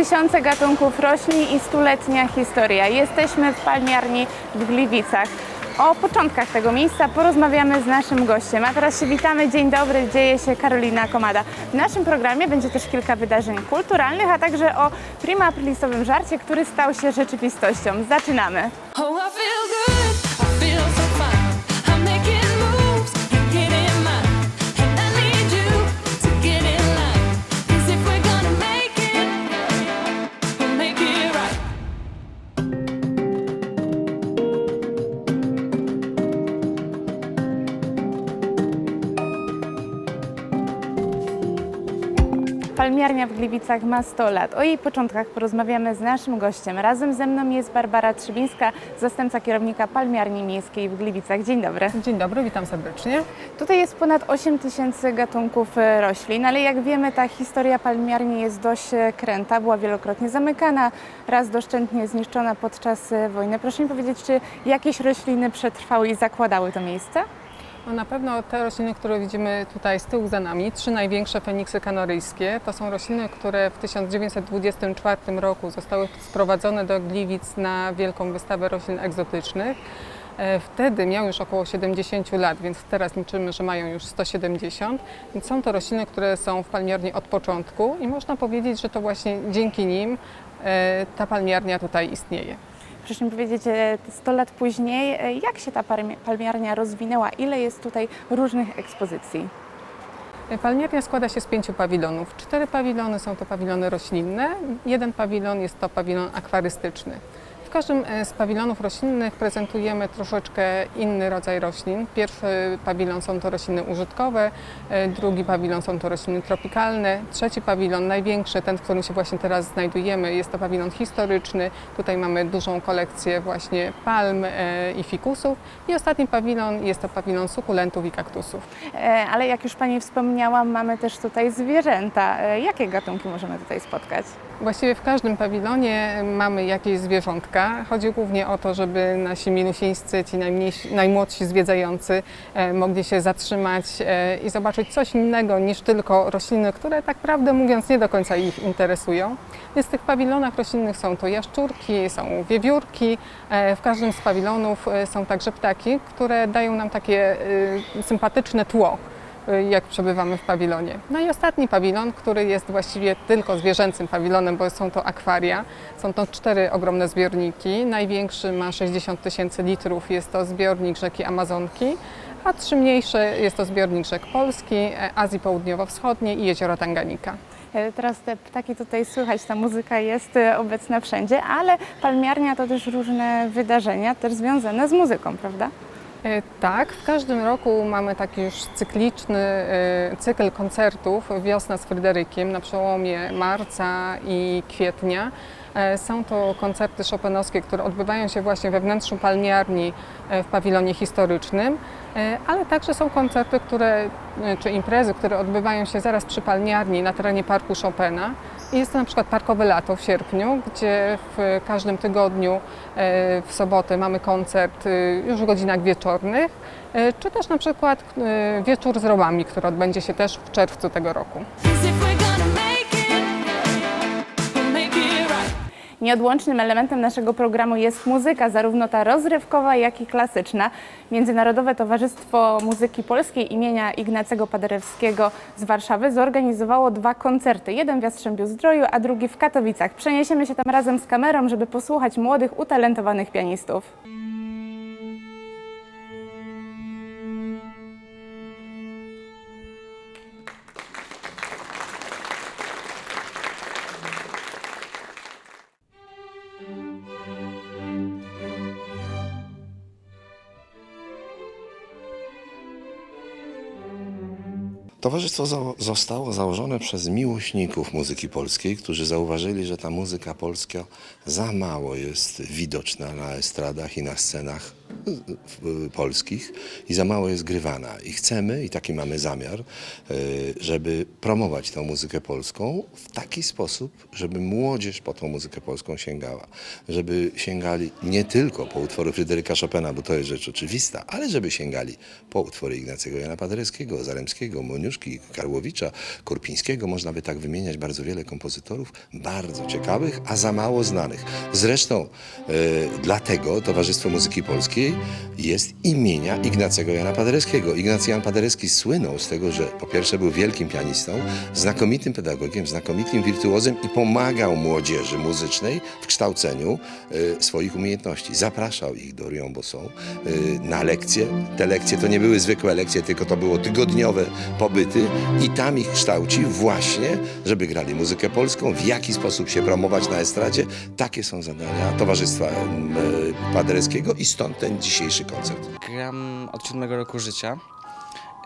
Tysiące gatunków roślin i stuletnia historia. Jesteśmy w palmiarni w Gliwicach. O początkach tego miejsca porozmawiamy z naszym gościem. A teraz się witamy. Dzień dobry, dzieje się Karolina Komada. W naszym programie będzie też kilka wydarzeń kulturalnych, a także o prima aprilisowym żarcie, który stał się rzeczywistością. Zaczynamy. Oh, Palmiarnia w Gliwicach ma 100 lat. O jej początkach porozmawiamy z naszym gościem. Razem ze mną jest Barbara Trzybińska, zastępca kierownika Palmiarni Miejskiej w Gliwicach. Dzień dobry. Dzień dobry, witam serdecznie. Tutaj jest ponad 8 tysięcy gatunków e, roślin, ale jak wiemy, ta historia palmiarni jest dość e, kręta. Była wielokrotnie zamykana, raz doszczętnie zniszczona podczas e, wojny. Proszę mi powiedzieć, czy jakieś rośliny przetrwały i zakładały to miejsce? No na pewno te rośliny, które widzimy tutaj z tyłu za nami, trzy największe feniksy kanaryjskie, to są rośliny, które w 1924 roku zostały sprowadzone do Gliwic na wielką wystawę roślin egzotycznych. E, Wtedy miał już około 70 lat, więc teraz liczymy, że mają już 170. Więc są to rośliny, które są w palmiarni od początku i można powiedzieć, że to właśnie dzięki nim e, ta palmiarnia tutaj istnieje. Proszę mi powiedzieć, e, 100 lat później, e, jak się ta palmiarnia rozwinęła? Ile jest tutaj różnych ekspozycji? Palmiarnia składa się z pięciu pawilonów. Cztery pawilony są to pawilony roślinne, jeden pawilon jest to pawilon akwarystyczny. W każdym e, z pawilonów roślinnych prezentujemy troszeczkę inny rodzaj roślin. Pierwszy pawilon są to rośliny użytkowe, e, drugi pawilon są to rośliny tropikalne, trzeci pawilon, największy, ten, w którym się właśnie teraz znajdujemy, jest to pawilon historyczny. Tutaj mamy dużą kolekcję właśnie palm e, i fikusów. I ostatni pawilon jest to pawilon sukulentów i kaktusów. Ale jak już Pani wspomniała, mamy też tutaj zwierzęta. Jakie gatunki możemy tutaj spotkać? Właściwie w każdym pawilonie mamy jakieś zwierzątka. Chodzi głównie o to, żeby nasi minusieńscy, ci najmłodsi zwiedzający e, mogli się zatrzymać e, i zobaczyć coś innego niż tylko rośliny, które tak prawdę mówiąc nie do końca ich interesują. Więc w tych pawilonach roślinnych są to jaszczurki, są wiewiórki. E, w każdym z pawilonów są także ptaki, które dają nam takie sympatyczne tło jak przebywamy w pawilonie. No i ostatni pawilon, który jest właściwie tylko zwierzęcym pawilonem, bo są to akwaria. Są to cztery ogromne zbiorniki. Największy ma 60 tysięcy litrów, jest to zbiornik rzeki Amazonki, a trzy mniejsze jest to zbiornik rzek Polski, e, Azji Południowo-Wschodniej i jeziora Tanganika. E, Teraz te ptaki tutaj słychać, ta muzyka jest e, obecna wszędzie, ale palmiarnia to też różne wydarzenia, też związane z muzyką, prawda? E, Tak, w każdym roku mamy taki już cykliczny e, cykl koncertów Wiosna z Fryderykiem na przełomie marca i kwietnia. E, Są to koncerty chopinowskie, które odbywają się właśnie we wnętrzu palmiarni w pawilonie historycznym, ale także są koncerty, które, czy imprezy, które odbywają się zaraz przy palmiarni na terenie Parku Chopina. Jest to na przykład Parkowe Lato w sierpniu, gdzie w każdym tygodniu e, w sobotę mamy koncert e, już w godzinach wieczornych, e, czy też na przykład wieczór z robami, który odbędzie się też w czerwcu tego roku. Nieodłącznym elementem naszego programu jest muzyka, zarówno ta rozrywkowa, jak i klasyczna. Międzynarodowe Towarzystwo Muzyki Polskiej imienia Ignacego Paderewskiego z Warszawy zorganizowało dwa koncerty. Jeden w Jastrzębiu-Zdroju, a drugi w Katowicach. Przeniesiemy się tam razem z kamerą, żeby posłuchać młodych, utalentowanych pianistów. Towarzystwo zo- zostało założone przez miłośników muzyki polskiej, którzy zauważyli, że ta muzyka polska za mało jest widoczna na estradach i na scenach polskich i za mało jest grywana. I chcemy, i taki mamy zamiar, e, żeby promować tę muzykę polską w taki sposób, żeby młodzież po tą muzykę polską sięgała. Żeby sięgali nie tylko po utwory Fryderyka Chopina, bo to jest rzecz oczywista, ale żeby sięgali po utwory Ignacego Jana Paderewskiego, Zaremskiego, Moniuszki, Karłowicza, Kurpińskiego. Można by tak wymieniać bardzo wiele kompozytorów, bardzo ciekawych, a za mało znanych. Zresztą e, dlatego Towarzystwo Muzyki Polskiej jest imienia Ignacego Jana Paderewskiego. Ignacy Jan Paderewski słynął z tego, że po pierwsze był wielkim pianistą, znakomitym pedagogiem, znakomitym wirtuozem i pomagał młodzieży muzycznej w kształceniu e, swoich umiejętności. Zapraszał ich do Rion Bosson e, na lekcje. Te lekcje to nie były zwykłe lekcje, tylko to było tygodniowe pobyty i tam ich kształcił właśnie, żeby grali muzykę polską, w jaki sposób się promować na estradzie. Takie są zadania Towarzystwa e, Paderewskiego i stąd ten dzisiejszy koncert. Gram od siódmego roku życia.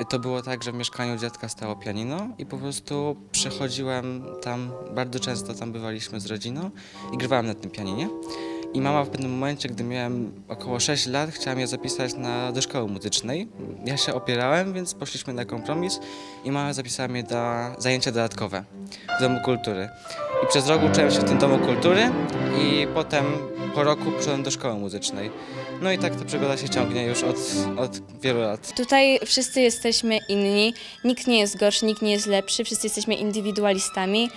To było tak, że w mieszkaniu dziadka stało pianino i po prostu przechodziłem tam, bardzo często tam bywaliśmy z rodziną i grywałem na tym pianinie. I mama w pewnym momencie, gdy miałem około 6 lat, chciała mnie zapisać na, do szkoły muzycznej. Ja się opierałem, więc poszliśmy na kompromis i mama zapisała mnie na zajęcia dodatkowe w Domu Kultury. I przez rok uczyłem się w tym Domu Kultury i potem po roku poszedłem do szkoły muzycznej. No i tak ta przygoda się ciągnie już od, od wielu lat. Tutaj wszyscy jesteśmy inni, nikt nie jest gorszy, nikt nie jest lepszy, wszyscy jesteśmy indywidualistami.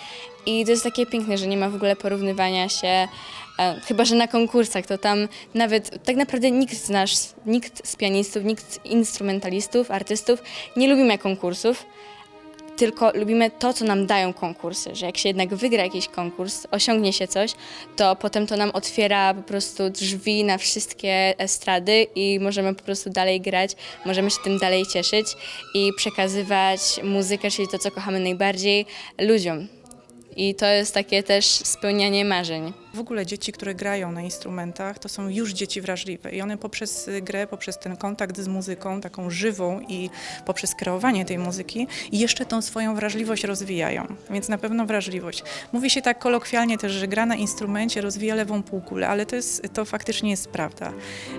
I to jest takie piękne, że nie ma w ogóle porównywania się, e, chyba że na konkursach, to tam nawet tak naprawdę nikt z nas, nikt z pianistów, nikt z instrumentalistów, artystów nie lubimy konkursów, tylko lubimy to, co nam dają konkursy, że jak się jednak wygra jakiś konkurs, osiągnie się coś, to potem to nam otwiera po prostu drzwi na wszystkie estrady i możemy po prostu dalej grać, możemy się tym dalej cieszyć i przekazywać muzykę, czyli to, co kochamy najbardziej, ludziom. I to jest takie też spełnianie marzeń. W ogóle dzieci, które grają na instrumentach, to są już dzieci wrażliwe i one poprzez grę, poprzez ten kontakt z muzyką, taką żywą i poprzez kreowanie tej muzyki jeszcze tą swoją wrażliwość rozwijają. Więc na pewno wrażliwość. Mówi się tak kolokwialnie też, że gra na instrumencie rozwija lewą półkulę, ale to, jest, to faktycznie jest prawda.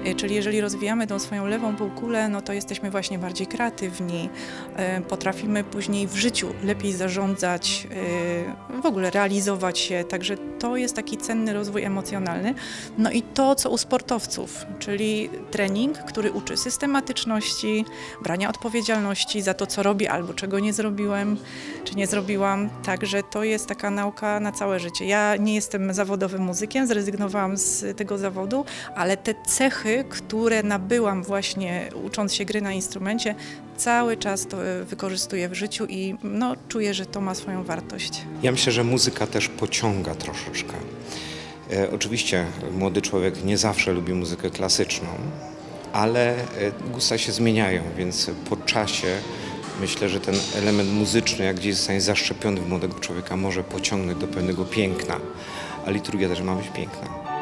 Y, Czyli jeżeli rozwijamy tą swoją lewą półkulę, no to jesteśmy właśnie bardziej kreatywni, y, potrafimy później w życiu lepiej zarządzać, y, w ogóle realizować się, także to jest taki cenny rozwój emocjonalny. No i to, co u sportowców, czyli trening, który uczy systematyczności, brania odpowiedzialności za to, co robię albo czego nie zrobiłem, czy nie zrobiłam. Także to jest taka nauka na całe życie. Ja nie jestem zawodowym muzykiem, zrezygnowałam z tego zawodu, ale te cechy, które nabyłam właśnie ucząc się gry na instrumencie, cały czas to e, wykorzystuję w życiu i no, czuję, że to ma swoją wartość. Ja myślę, że muzyka też pociąga troszeczkę. E, oczywiście młody człowiek nie zawsze lubi muzykę klasyczną, ale e, gusta się zmieniają, więc po czasie myślę, że ten element muzyczny, jak gdzieś zostanie zaszczepiony w młodego człowieka, może pociągnąć do pewnego piękna. A liturgia też ma być piękna.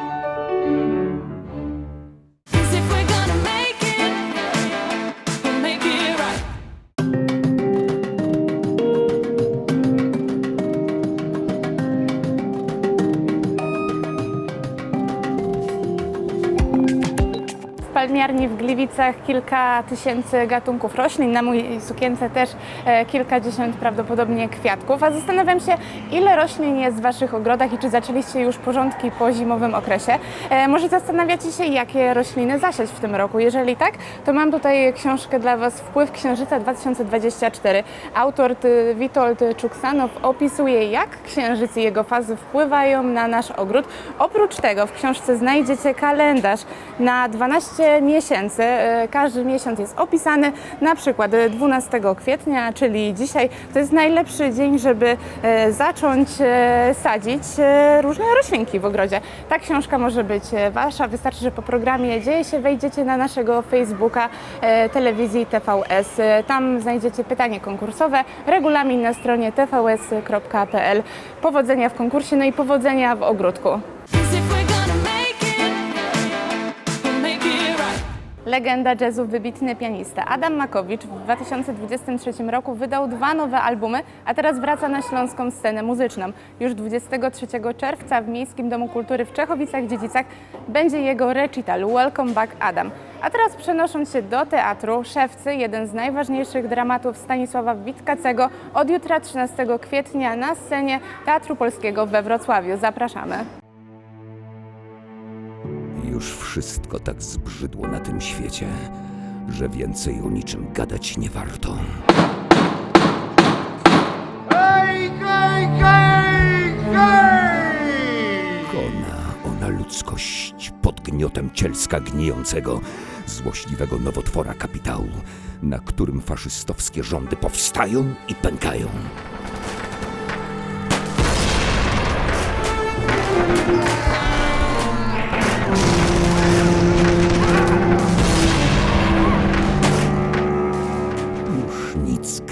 Gliwicach kilka tysięcy gatunków roślin, na mojej sukience też e, kilkadziesiąt prawdopodobnie kwiatków. A zastanawiam się, ile roślin jest w Waszych ogrodach i czy zaczęliście już porządki po zimowym okresie. E, może zastanawiacie się, jakie rośliny zasiać w tym roku. Jeżeli tak, to mam tutaj książkę dla Was Wpływ Księżyca 2024. Autor Witold Czuksanow opisuje, jak księżyc i jego fazy wpływają na nasz ogród. Oprócz tego w książce znajdziecie kalendarz na 12 miesięcy. E, Każdy miesiąc jest opisany, na przykład e, 12 kwietnia, czyli dzisiaj, to jest najlepszy dzień, żeby e, zacząć e, sadzić różne roślinki w ogrodzie. Ta książka może być Wasza, wystarczy, że po programie Dzieje się wejdziecie na naszego Facebooka telewizji TVS. Tam znajdziecie pytanie konkursowe, regulamin na stronie tvs.pl. Powodzenia w konkursie, no i powodzenia w ogródku. Legenda jazzu, wybitny pianista. Adam Makowicz w 2023 roku wydał dwa nowe albumy, a teraz wraca na śląską scenę muzyczną. Już 23 czerwca w Miejskim Domu Kultury w Czechowicach-Dziedzicach będzie jego recital Welcome Back Adam. A teraz przenosząc się do teatru, Szewcy, jeden z najważniejszych dramatów Stanisława Witkacego, od jutra 13 kwietnia na scenie Teatru Polskiego we Wrocławiu. Zapraszamy. Wszystko tak zbrzydło na tym świecie, że więcej o niczym gadać nie warto. Kona ona ludzkość pod gniotem cielska gnijącego, złośliwego nowotwora kapitału, na którym faszystowskie rządy powstają i pękają.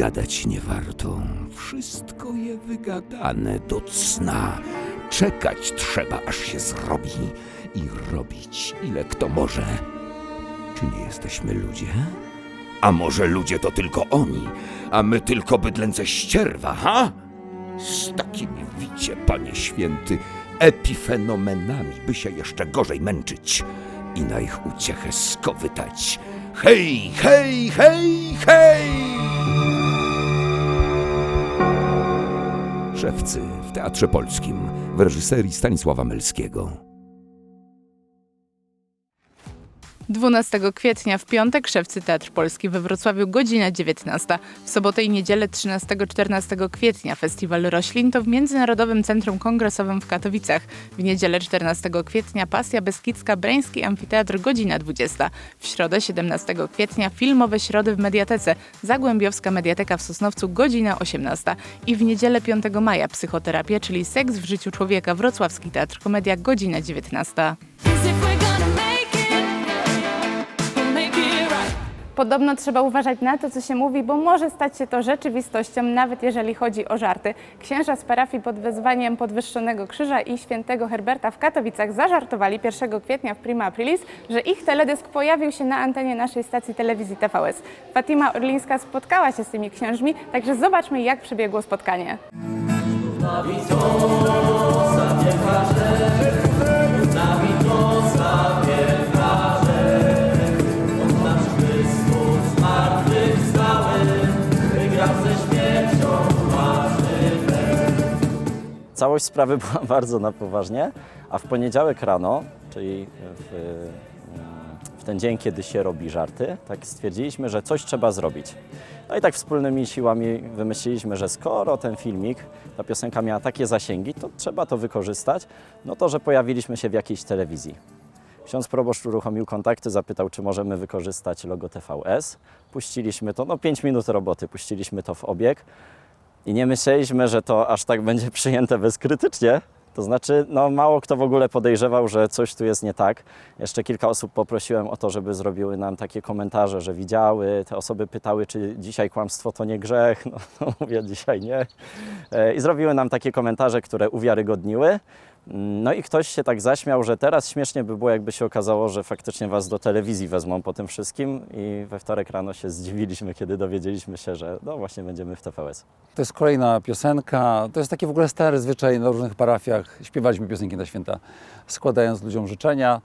Gadać nie warto. Wszystko je wygadane do cna. Czekać trzeba, aż się zrobi i robić ile kto może. Czy nie jesteśmy ludzie? A może ludzie to tylko oni, a my tylko bydlęce ścierwa, ha? Z takimi wicie, panie święty, epifenomenami by się jeszcze gorzej męczyć i na ich uciechę skowytać. Hej, hej, hej, hej! Szewcy w Teatrze Polskim w reżyserii Stanisława Melskiego. 12 kwietnia w piątek Szewcy Teatr Polski we Wrocławiu godzina 19. W sobotę i niedzielę 13-14 kwietnia Festiwal Roślin to w Międzynarodowym Centrum Kongresowym w Katowicach. W niedzielę 14 kwietnia Pasja Beskidzka Breński Amfiteatr godzina 20. W środę 17 kwietnia Filmowe Środy w Mediatece Zagłębiowska Mediateka w Sosnowcu godzina 18. I w niedzielę 5 maja Psychoterapia, czyli Seks w życiu człowieka Wrocławski Teatr Komedia godzina 19. Podobno trzeba uważać na to, co się mówi, bo może stać się to rzeczywistością, nawet jeżeli chodzi o żarty. Księża z parafii pod wezwaniem Podwyższonego Krzyża i Świętego Herberta w Katowicach zażartowali 1 kwietnia w Prima Aprilis, że ich teledysk pojawił się na antenie naszej stacji telewizji TVS. Fatima Orlińska spotkała się z tymi księżmi, także zobaczmy, jak przebiegło spotkanie. Całość sprawy była bardzo na poważnie, a w poniedziałek rano, czyli w, w ten dzień, kiedy się robi żarty, tak stwierdziliśmy, że coś trzeba zrobić. No i tak wspólnymi siłami wymyśliliśmy, że skoro ten filmik, ta piosenka miała takie zasięgi, to trzeba to wykorzystać, no to, że pojawiliśmy się w jakiejś telewizji. Ksiądz proboszcz uruchomił kontakty, zapytał, czy możemy wykorzystać logo TVS. Puściliśmy to, no 5 minut roboty, puściliśmy to w obieg. I nie myśleliśmy, że to aż tak będzie przyjęte bezkrytycznie. To znaczy, no mało kto w ogóle podejrzewał, że coś tu jest nie tak. Jeszcze kilka osób poprosiłem o to, żeby zrobiły nam takie komentarze, że widziały. Te osoby pytały, czy dzisiaj kłamstwo to nie grzech. No, no mówię, dzisiaj nie. E, I zrobiły nam takie komentarze, które uwiarygodniły. No i ktoś się tak zaśmiał, że teraz śmiesznie by było, jakby się okazało, że faktycznie was do telewizji wezmą po tym wszystkim. I we wtorek rano się zdziwiliśmy, kiedy dowiedzieliśmy się, że no właśnie będziemy w TVS. To jest kolejna piosenka. To jest taki w ogóle stary zwyczaj na różnych parafiach. Śpiewaliśmy piosenki na święta, składając ludziom życzenia.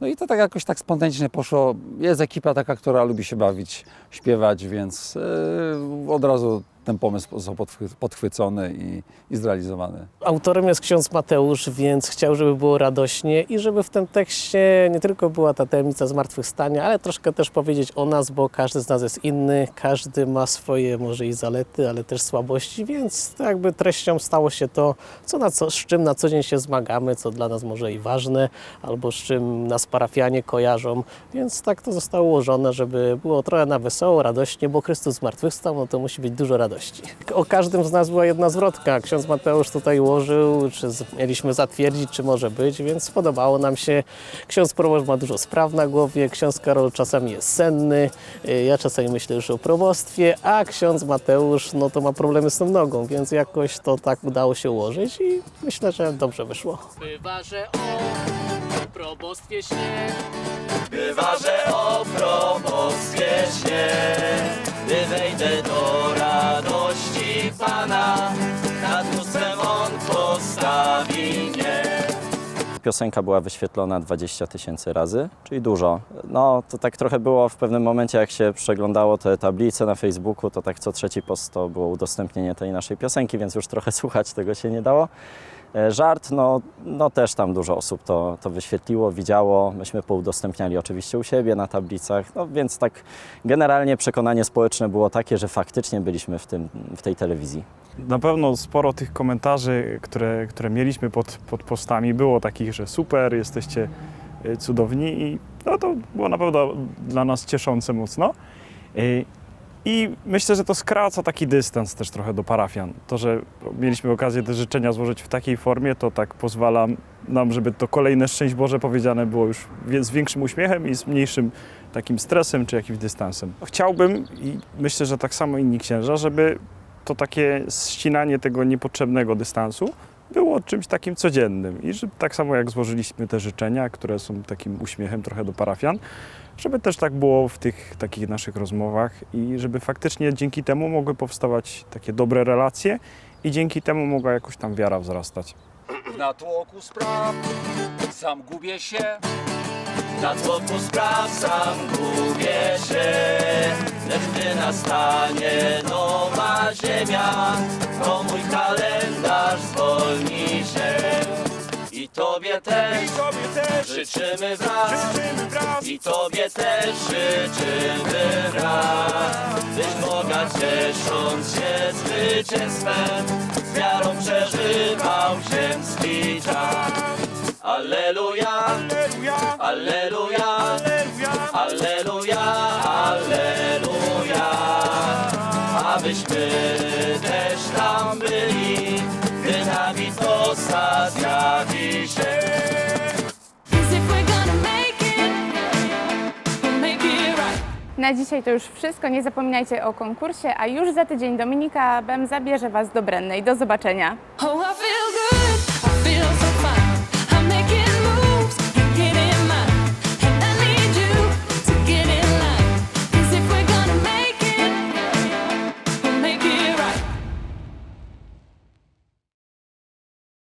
No i to tak jakoś tak spontanicznie poszło. Jest ekipa taka, która lubi się bawić, śpiewać, więc yy, od razu ten pomysł został podchwy- podchwycony i, i zrealizowany. Autorem jest ksiądz Mateusz, więc chciał, żeby było radośnie i żeby w tym tekście nie tylko była ta tajemnica zmartwychwstania, ale troszkę też powiedzieć o nas, bo każdy z nas jest inny, każdy ma swoje może i zalety, ale też słabości, więc jakby treścią stało się to, co na co, z czym na co dzień się zmagamy, co dla nas może i ważne, albo z czym nas parafianie kojarzą, więc tak to zostało ułożone, żeby było trochę na wesoło, radośnie, bo Chrystus zmartwychwstał, no to musi być dużo radości. O każdym z nas była jedna zwrotka. Ksiądz Mateusz tutaj ułożył, czy mieliśmy zatwierdzić, czy może być, więc spodobało nam się. Ksiądz proboszcz ma dużo spraw na głowie, ksiądz Karol czasami jest senny, y, ja czasami myślę już o probostwie, a ksiądz Mateusz no to ma problemy z tą nogą, więc jakoś to tak udało się ułożyć i myślę, że dobrze wyszło. Bywa, że on probostwie śnie. Bywa, że o Piosenka była wyświetlona 20 tysięcy razy, czyli dużo. No to tak trochę było w pewnym momencie, jak się przeglądało te tablice na Facebooku, to tak co trzeci post to było udostępnienie tej naszej piosenki, więc już trochę słuchać tego się nie dało. E, Żart, no, no też tam dużo osób to, to wyświetliło, widziało. Myśmy poudostępniali oczywiście u siebie na tablicach, no więc tak generalnie przekonanie społeczne było takie, że faktycznie byliśmy w, tym, w tej telewizji. Na pewno sporo tych komentarzy, które, które mieliśmy pod, pod postami, było takich, że super, jesteście y, cudowni i no to było na pewno dla nas cieszące mocno. I myślę, że to skraca taki dystans też trochę do parafian. To, że mieliśmy okazję te życzenia złożyć w takiej formie, to tak pozwala nam, żeby to kolejne szczęść Boże powiedziane było już z większym uśmiechem i z mniejszym takim stresem czy jakimś dystansem. Chciałbym i myślę, że tak samo inni księża, żeby to takie ścinanie tego niepotrzebnego dystansu było czymś takim codziennym i że tak samo jak złożyliśmy te życzenia, które są takim uśmiechem trochę do parafian, żeby też tak było w tych takich naszych rozmowach i żeby faktycznie dzięki temu mogły powstawać takie dobre relacje i dzięki temu mogła jakoś tam wiara wzrastać. W natłoku spraw sam gubię się. Na tłoku spraw sam gubię się Lecz gdy nastanie nowa ziemia To mój I Tobie też, życzymy wraz. I Tobie też życzymy wraz. Byś Boga ciesząc się zwycięstwem Z wiarą przeżywał ziemski czas. Alleluja, Alleluja, Alleluja, Alleluja. Abyśmy też tam byli, gdy Dawid osa Na dzisiaj to już wszystko. Nie zapominajcie o konkursie, a już za tydzień Dominika Bem zabierze Was do Brennej. Do zobaczenia.